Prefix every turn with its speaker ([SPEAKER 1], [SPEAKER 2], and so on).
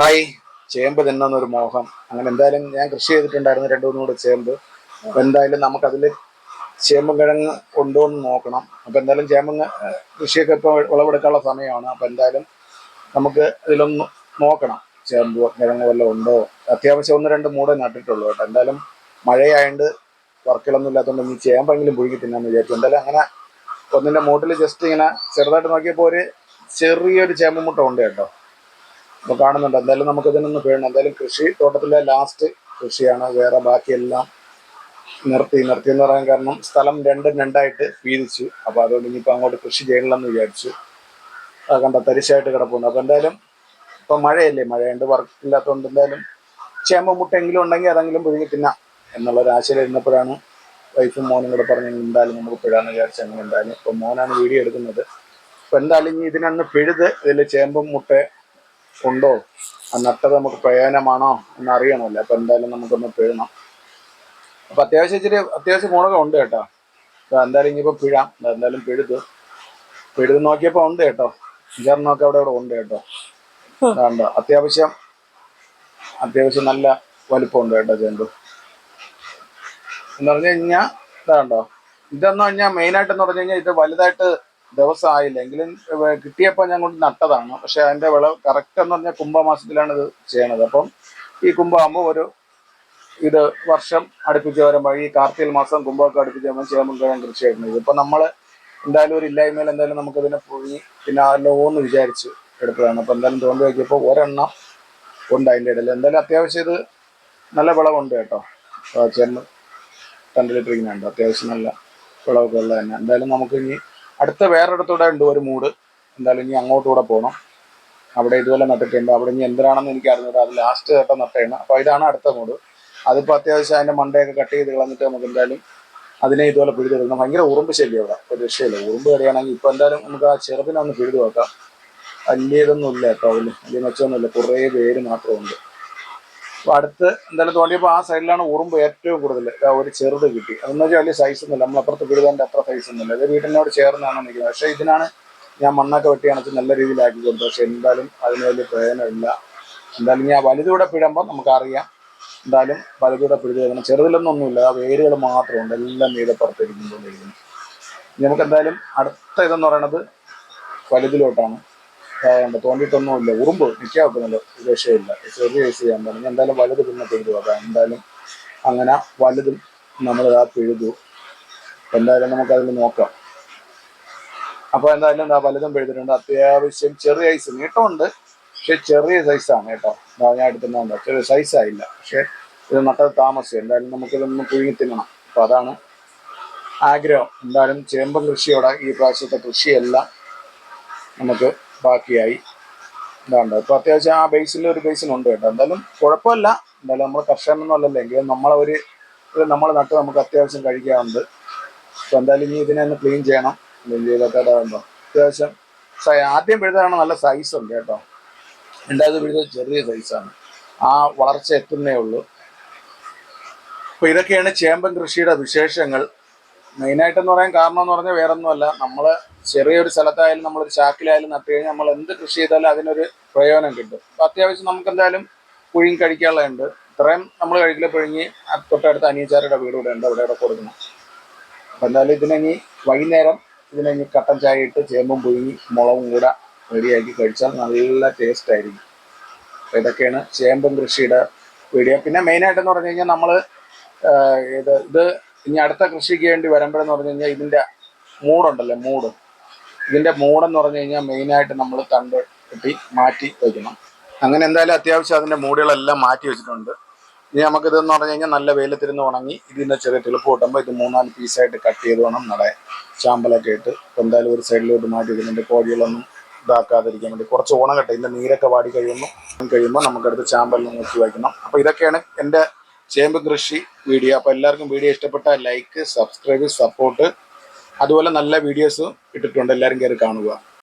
[SPEAKER 1] Hi ചേമ്പ് തിന്നൊരു മോഹം. അങ്ങനെ എന്തായാലും ഞാൻ കൃഷി ചെയ്തിട്ടുണ്ടായിരുന്നു രണ്ടു മൂന്നും കൂടെ ചേമ്പ്. അപ്പൊ എന്തായാലും നമുക്കതിൽ ചേമ്പും കിഴങ്ങ് ഉണ്ടോ എന്ന് നോക്കണം. അപ്പൊ എന്തായാലും ചേമ്പ് കൃഷിയൊക്കെ ഇപ്പോൾ വിളവെടുക്കാനുള്ള സമയമാണ്. അപ്പൊ എന്തായാലും നമുക്ക് ഇതിലൊന്ന് നോക്കണം. ചേമ്പ് കിഴങ്ങ് വല്ലതും ഉണ്ടോ? അത്യാവശ്യം ഒന്ന് രണ്ട് മൂടെ നട്ടിട്ടുള്ളൂ കേട്ടോ. എന്തായാലും മഴയായതുകൊണ്ട് വർക്കുകളൊന്നും ഇല്ലാത്തതുകൊണ്ട് ഇനി ചേമ്പെങ്കിലും പുഴുകി തിന്നാന്ന് വിചാരിച്ചു. എന്തായാലും അങ്ങനെ ഒന്നിന്റെ മൂട്ടിൽ ജസ്റ്റ് ഇങ്ങനെ ചെറുതായിട്ട് നോക്കിയപ്പോൾ ഒരു ചെറിയൊരു ചേമ്പ് മുട്ട ഉണ്ട് കേട്ടോ. അപ്പോൾ കാണുന്നുണ്ട്. എന്തായാലും നമുക്ക് ഇതിനൊന്ന് പേടണം. എന്തായാലും കൃഷി തോട്ടത്തിലെ ലാസ്റ്റ് കൃഷിയാണ്. വേറെ ബാക്കിയെല്ലാം നിർത്തി നിർത്തി എന്ന് പറയാൻ കാരണം സ്ഥലം രണ്ടും രണ്ടായിട്ട് വീതിച്ചു അപ്പോൾ അതുകൊണ്ട് ഇനിയിപ്പോൾ അങ്ങോട്ട് കൃഷി ചെയ്യണമെന്ന് വിചാരിച്ചു. അത് കണ്ട തരിശായിട്ട് കിടപ്പുണ്ട്. അപ്പോൾ എന്തായാലും ഇപ്പം മഴയല്ലേ? മഴയുണ്ട് വർക്കില്ലാത്തതുകൊണ്ട് എന്തായാലും ചേമ്പ മുട്ടെങ്കിലും ഉണ്ടെങ്കിൽ അതെങ്കിലും പുഴുങ്ങി തിന്നാം എന്നുള്ള ഒരു ആശയം ഇരുന്നപ്പോഴാണ് വൈഫും മോനും കൂടെ പറഞ്ഞു എന്തായാലും നമുക്ക് പിഴാന്ന് വിചാരിച്ചു അങ്ങനെ എന്തായാലും ഇപ്പം മോനാണ് വീഡിയോ എടുക്കുന്നത്. അപ്പം എന്തായാലും ഇനി ഇതിനന്ന് പിഴുത് ഇതിൽ ചേമ്പും മുട്ട ഉണ്ടോ? ആ നട്ടത് നമുക്ക് പ്രയോജനമാണോ എന്ന് അറിയണമല്ലോ അപ്പം എന്തായാലും നമുക്കൊന്ന് പിഴണം അപ്പം അത്യാവശ്യം ഇച്ചിരി അത്യാവശ്യം ഗുണമൊക്കെ ഉണ്ട് കേട്ടോ. എന്തായാലും ഇനിയിപ്പോൾ പിഴാം. എന്തായാലും പിഴുത് പിഴുത് നോക്കിയപ്പോൾ ഉണ്ട് കേട്ടോ. അഞ്ചാറിനൊക്കെ അവിടെ ഇവിടെ ഉണ്ട് കേട്ടോ. അതുകൊണ്ട് അത്യാവശ്യം അത്യാവശ്യം നല്ല വലിപ്പമുണ്ട് കേട്ടോ ചേമ്പ് എന്ന് പറഞ്ഞു കഴിഞ്ഞാൽ ഇതാണ്ടോ ഇതെന്ന് പറഞ്ഞാൽ മെയിനായിട്ട് എന്ന് പറഞ്ഞു കഴിഞ്ഞാൽ ഇത് വലുതായിട്ട് ദിവസം ആയില്ല കിട്ടിയപ്പോൾ ഞാൻ കൊണ്ട് നട്ടതാണ്. പക്ഷെ അതിന്റെ വിളവ് കറക്റ്റ് എന്ന് പറഞ്ഞാൽ കുംഭമാസത്തിലാണ് ഇത് ചെയ്യണത്. അപ്പം ഈ കുംഭമാകുമ്പോൾ ഒരു ഇത് വർഷം അടുപ്പിച്ച് വരുമ്പോൾ ഈ കാർത്തിക മാസം കുംഭമൊക്കെ അടുപ്പിച്ച് വരുമ്പോൾ ചേമ്പും കിഴങ്ങ് കൃഷി ചെയ്യുന്നത് ഇപ്പം നമ്മൾ എന്തായാലും ഒരു ഇല്ലായ്മയിൽ എന്തായാലും നമുക്കതിനെ പുഴുങ്ങി പിന്നെ അല്ലോ എന്ന് വിചാരിച്ച് എടുത്തതാണ്. അപ്പം എന്തായാലും തോന്നി നോക്കിയപ്പോൾ ഒരെണ്ണം ഉണ്ട് അതിന്റെ ഇടയിൽ. എന്തായാലും അത്യാവശ്യം ഇത് നല്ല വിളവുണ്ട് കേട്ടോ. ഇങ്ങനെ ഉണ്ട് അത്യാവശ്യം നല്ല വിളവൊക്കെ ഉള്ളത് തന്നെ. എന്തായാലും നമുക്ക് ഇനി അടുത്ത വേറൊരിടത്തൂടെ ഉണ്ട് ഒരു മൂട്. എന്തായാലും ഇനി അങ്ങോട്ടൂടെ പോകണം അവിടെ ഇതുപോലെ നട്ടിട്ടുണ്ട്. അവിടെ ഇനി എന്തിനാണെന്ന് എനിക്ക് അറിഞ്ഞത് അത് ലാസ്റ്റ് ഘട്ടം നട്ടയാണ് അപ്പോൾ ഇതാണ് അടുത്ത മൂട്. അതിപ്പോൾ അത്യാവശ്യം അതിന്റെ മണ്ടയൊക്കെ കട്ട് ചെയ്ത് കളഞ്ഞിട്ട് നമുക്ക് എന്തായാലും അതിനെ ഇതുപോലെ പിഴുതെടുക്കണം ഭയങ്കര ഉറുമ്പ് ശല്യം അവിടെ ഒരു രക്ഷയില്ല. ഉറുമ്പ് കടിയാണെങ്കിൽ ഇപ്പോൾ എന്തായാലും നമുക്ക് ആ ചെറുതിനെ ഒന്ന് പിഴുതു നോക്കാം. വലിയ ഇതൊന്നും ഇല്ല കേട്ടോ. അതിൽ വലിയ മെച്ചമൊന്നുമില്ല. കുറേ പേര് മാത്രമുണ്ട്. അപ്പോൾ അടുത്ത് എന്തായാലും തോണ്ടിയപ്പോൾ ആ സൈഡിലാണ് ഉറുമ്പ് ഏറ്റവും കൂടുതൽ. ഒരു ചെറുത് കിട്ടി. അതെന്ന് വെച്ചാൽ വലിയ സൈസ് ഒന്നുമില്ല. നമ്മളപ്പുറത്ത് വീടുകാരന്റെ അത്ര സൈസ് ഒന്നുമില്ല. ഇത് വീട്ടിനോട് ചേർന്നാണ് നിൽക്കുന്നത് പക്ഷേ ഇതിനാണ് ഞാൻ മണ്ണൊക്കെ വെട്ടി അണച്ച് നല്ല രീതിയിലാക്കി കൊടുത്തു പക്ഷെ എന്തായാലും അതിന് വലിയ പ്രയോജനമില്ല. എന്തായാലും ഞാൻ വലുതൂടെ പിഴമ്പം നമുക്കറിയാം. എന്തായാലും വലുതൂടെ പിഴുത് കഴിഞ്ഞാൽ ചെറുതിലൊന്നും ഒന്നുമില്ല ആ വേരുകൾ മാത്രമുണ്ട്. എല്ലാം നീല പുറത്തേക്ക് ഇനി നമുക്ക് എന്തായാലും അടുത്ത ഇതെന്ന് പറയണത് വലുതിലോട്ടാണ്. തോന്നിയിട്ടൊന്നുമില്ല. ഉറുമ്പ് നിൽക്കാൻ വെക്കുന്നില്ല രക്ഷയില്ല ചെറിയ കേസ് ചെയ്യാൻ പറഞ്ഞു എന്തായാലും വലുത് പിന്നെ പെഴുതു അപ്പൊ എന്തായാലും അങ്ങനെ വലുതും നമ്മൾ ആ പെഴുതു എന്തായാലും നമുക്ക് അതിൽ നോക്കാം. അപ്പോൾ എന്തായാലും എന്താ വലുതും പെഴുതിട്ടുണ്ട് അത്യാവശ്യം ചെറിയ സൈസ് നീട്ടമുണ്ട്. പക്ഷെ ചെറിയ സൈസാണ് കേട്ടോ. ഞാൻ എടുത്തുണ്ടോ ചെറിയ സൈസായില്ല പക്ഷെ ഇത് നട്ടത് താമസിച്ചു. എന്തായാലും നമുക്കിതൊന്ന് പുഴുങ്ങി തിന്നണം. അപ്പൊ അതാണ് ആഗ്രഹം. എന്തായാലും ചേമ്പ് കൃഷിയോടെ ഈ പ്രാവശ്യത്തെ കൃഷിയെല്ലാം നമുക്ക് ബാക്കിയായി. ഇതാണ്ട്. ഇപ്പൊ അത്യാവശ്യം ആ ബേസിൽ ഒരു ബേസിനുണ്ട് കേട്ടോ. എന്തായാലും കുഴപ്പമില്ല. എന്തായാലും നമ്മൾ കർഷകനൊന്നും അല്ലല്ലോ. എങ്കിലും നമ്മളെ ഒരു നമ്മൾ നട്ട് നമുക്ക് അത്യാവശ്യം കഴിക്കാറുണ്ട്. അപ്പൊ എന്തായാലും ഇനി ഇതിനെ ഒന്ന് ക്ലീൻ ചെയ്യണം. ക്ലീൻ ഇതാകുമ്പോൾ അത്യാവശ്യം ആദ്യം പിഴുതാണ് നല്ല സൈസ് ഉണ്ട് കേട്ടോ. രണ്ടാമത് പിഴുത ചെറിയ സൈസാണ് ആ വളർച്ച എത്തുന്നേ ഉള്ളൂ. അപ്പൊ ഇതൊക്കെയാണ് ചേമ്പൻ കൃഷിയുടെ വിശേഷങ്ങൾ. മെയിനായിട്ടെന്ന് പറയാൻ കാരണം എന്ന് പറഞ്ഞാൽ വേറെ ഒന്നുമല്ല നമ്മൾ ചെറിയൊരു സ്ഥലത്തായാലും നമ്മളൊരു ചാക്കിലായാലും നട്ട് കഴിഞ്ഞാൽ നമ്മൾ എന്ത് കൃഷി ചെയ്താലും അതിനൊരു പ്രയോജനം കിട്ടും. അപ്പം അത്യാവശ്യം നമുക്ക് എന്തായാലും പുഴുങ്ങി കഴിക്കാനുള്ളതുണ്ട്. ഇത്രയും നമ്മൾ കഴിക്കില്ല പുഴുങ്ങി തൊട്ടടുത്ത അനിയച്ചാരുടെ വീട് ഇവിടെ ഉണ്ട്. അവിടെ ഇവിടെ കൊടുക്കണം. അപ്പം എന്തായാലും ഇതിനി വൈകുന്നേരം ഇതിനി കട്ടൻ ചായ ഇട്ട് ചേമ്പും പുഴുങ്ങി മുളകും കൂടെ റെഡിയാക്കി കഴിച്ചാൽ നല്ല ടേസ്റ്റ് ആയിരിക്കും. അപ്പം ഇതൊക്കെയാണ് ചേമ്പും കൃഷിയുടെ വീഡിയോ പിന്നെ മെയിനായിട്ടെന്ന് പറഞ്ഞു കഴിഞ്ഞാൽ നമ്മൾ ഇത് ഇത് ഇനി അടുത്ത കൃഷിക്ക് വേണ്ടി വരുമ്പോഴെന്ന് പറഞ്ഞു കഴിഞ്ഞാൽ ഇതിന്റെ മൂടുണ്ടല്ലോ മൂട്. ഇതിന്റെ മൂടെന്ന് പറഞ്ഞു കഴിഞ്ഞാൽ മെയിനായിട്ട് നമ്മൾ തണ്ട് കെട്ടി മാറ്റി വയ്ക്കണം അങ്ങനെ എന്തായാലും അത്യാവശ്യം അതിന്റെ മൂടുകളെല്ലാം മാറ്റി വെച്ചിട്ടുണ്ട്. ഇനി നമുക്കിതെന്ന് പറഞ്ഞു കഴിഞ്ഞാൽ നല്ല വെയിലത്തിരുന്ന് ഉണങ്ങി ഇതിന്റെ ചെറിയ തെളുപ്പ് കൂട്ടുമ്പോൾ ഇത് മൂന്നാൽ പീസായിട്ട് കട്ട് ചെയ്ത് വേണം നടാൻ ചാമ്പലൊക്കെ ഇട്ട്. എന്തായാലും ഒരു സൈഡിലോട്ട് മാറ്റി വെക്കുന്നുണ്ട്. കോഴികളൊന്നും ഇതാക്കാതിരിക്കാൻ വേണ്ടി കുറച്ച് ഉണങ്ങട്ടെ. ഇതിന്റെ നീരൊക്കെ വാടി കഴിയുമ്പോൾ കഴിയുമ്പോൾ നമുക്കടുത്ത് ചാമ്പലിൽ നോക്കി വയ്ക്കണം. അപ്പോൾ ഇതൊക്കെയാണ് എന്റെ ചേമ്പ് കൃഷി വീഡിയോ. അപ്പോൾ എല്ലാവർക്കും വീഡിയോ ഇഷ്ടപ്പെട്ട ലൈക്ക് സബ്സ്ക്രൈബ് സപ്പോർട്ട് അതുപോലെ നല്ല വീഡിയോസും ഇട്ടിട്ടുണ്ട്. എല്ലാവരും കയറി കാണുക.